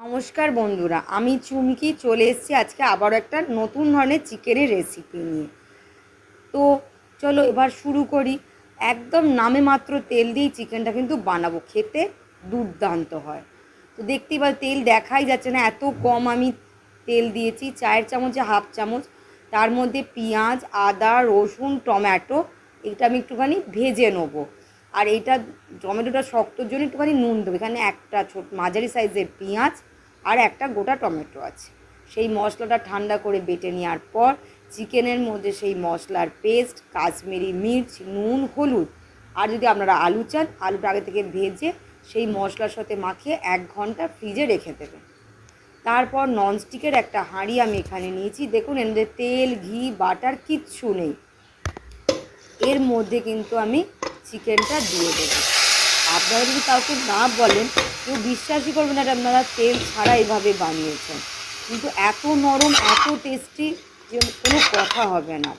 নমস্কার বন্ধুরা, আমি চুমকি চলে এসেছি আজকে আবারও একটা নতুন ধরনের চিকেনের রেসিপি নিয়ে। তো চলো এবার শুরু করি। একদম নামে মাত্র তেল দিয়েই চিকেনটা কিন্তু বানাবো, খেতে দুর্দান্ত হয়। তো দেখতেই পাই তেল দেখাই যাচ্ছে না, এত কম আমি তেল দিয়েছি, চায়ের চামচে, হাফ চামচ, তার মধ্যে পেঁয়াজ, আদা, রসুন, টমেটো, এটা আমি একটুখানি ভেজে নেব। আর এইটা টমেটোটা শক্তর জন্য একটুখানি নুন দেবো। এখানে একটা ছোট মাঝারি সাইজের পেঁয়াজ আর একটা গোটা টমেটো আছে। সেই মশলাটা ঠান্ডা করে বেটে নেওয়ার পর চিকেনের মধ্যে সেই মশলার পেস্ট, কাশ্মীরি মির্চ, নুন, হলুদ আর যদি আপনারা আলু চান, আলুটা আগে থেকে ভেজে সেই মশলার সাথে মাখিয়ে এক ঘণ্টা ফ্রিজে রেখে দেবেন। তারপর ননস্টিকের একটা হাঁড়ি আমি এখানে নিয়েছি। দেখুন, এর তেল, ঘি, বাটার কিচ্ছু নেই। এর মধ্যে কিন্তু আমি চিকেনটা দিয়ে দেবো। আপনারা যদি কাউকে না বলেন, কেউ বিশ্বাসই করবে না আপনারা তেল ছাড়া এভাবে বানিয়েছেন। কিন্তু এত নরম, এত টেস্টি যে কোনো কথা হবে না।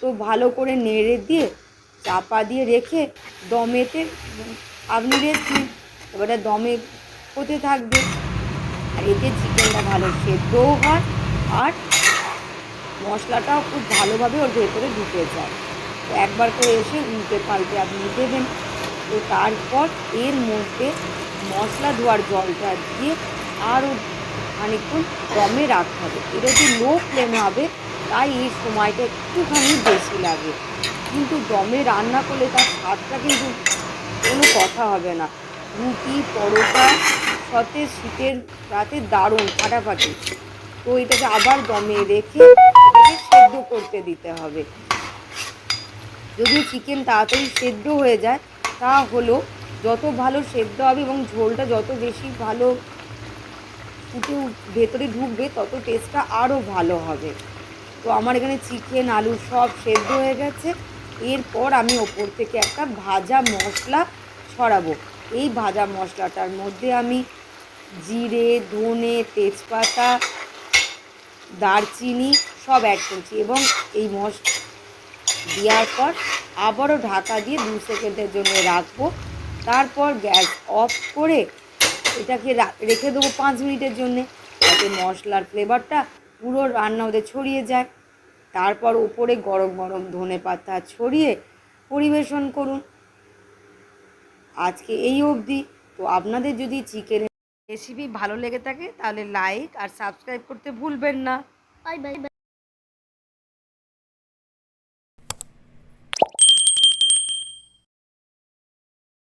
তো ভালো করে নেড়ে দিয়ে, চাপা দিয়ে রেখে দমেতে, আপনি রেখে এবারে দমে হতে থাকবে। আর এতে চিকেনটা ভালো সেদ্ধও হয় আর মশলাটাও খুব ভালোভাবে ওর ভেতরে ঢুকে যায়। একবার করে এসে উল্টে পাল্টে আপনি দেবেন তো তারপর এর মধ্যে মশলা ধোয়ার জলটা দিয়ে আরও খানিকক্ষণ দমে রাখতে হবে। এটা যদি লো ফ্লেমে হবে, তাই এই সময়টা একটুখানি বেশি লাগে। কিন্তু দমে রান্না করলে তার স্বাদটা কিন্তু কোনো কথা হবে না। রুটি, পরোটা, সাথে শীতের রাতে দারুণ ফাটাফাটি। তো এটাকে আবার দমে রেখে এটাকে সেদ্ধ করতে দিতে হবে। যদি চিকেন তাড়াতাড়ি সেদ্ধ হয়ে যায়, তা হলো যত ভালো সেদ্ধ হবে এবং ঝোলটা যত বেশি ভালো ফুটে ভেতরে ঢুকবে, তত টেস্টটা আরও ভালো হবে। তো আমার এখানে চিকেন আলু সব সেদ্ধ হয়ে গেছে। এরপর আমি ওপর থেকে একটা ভাজা মশলা ছড়াবো। এই ভাজা মশলাটার মধ্যে আমি জিরে, ধনে, তেজপাতা, দারচিনি সব অ্যাড করছি এবং এই মশ দেওয়ার পর আবারও ঢাকা দিয়ে দু সেকেন্ডের জন্য রাখব। তারপর গ্যাস অফ করে এটাকে রেখে দেবো পাঁচ মিনিটের জন্যে যাতে মশলার ফ্লেভারটা পুরো রান্না ওদের ছড়িয়ে যায়। তারপর উপরে গরম গরম ধনে পাতা ছড়িয়ে পরিবেশন করুন। আজকে এই অবধি। তো আপনাদের যদি চিকেনের রেসিপি ভালো লেগে থাকে তাহলে লাইক আর সাবস্ক্রাইব করতে ভুলবেন না। Bye bye.